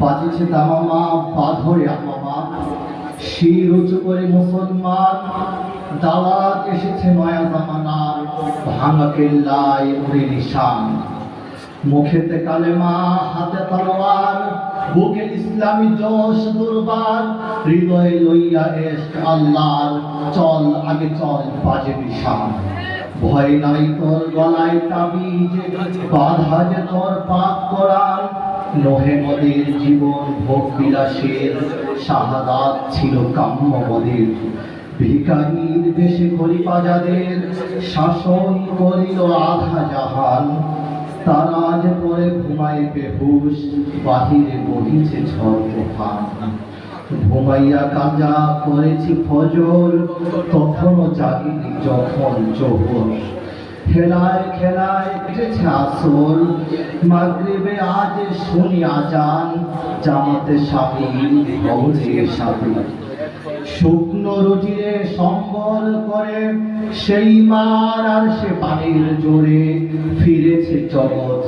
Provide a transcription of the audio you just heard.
বাজেছে দামামা বাধরে আমামা শির উঁচু করে মুসলমান দাওয়াত এসেছে নয়া জামানার ভাঙা কেল্লায় উড়ে নিশান। মুখেতে কালেমা, হাতে তলোয়ার, বুকে ইসলামী জোশ দুর্বার, হৃদয়ে লইয়া এসক আল্লাহর চল, আগে চল, বাজে নিশান। ভয় নাই তোর গলায় তাবিজ, বাধা যে তোর পাপ করার নহে মদের জীবন ভোগ বিলাসের ছিল কাম্য মদের ভিকারির দেশে শাসন করিল আধা জাহান তারা আজ পরে ঘুমায় বেহুশ, বাহিরে বহিছে ঝড় তুফান। ঘুমাইয়া কাজা করেছি ফজর, তখনও জাগিনি যখন জোহর। খেলায় খেলায় কেটেছে আসল মাগরিবে আজ শুনি আজান জামাতে স্বাধীন ভবনে সাথে শুকনো রুটিরে সম্বল করে সেই মার আর সে পানির জোরে ফিরেছে জগৎ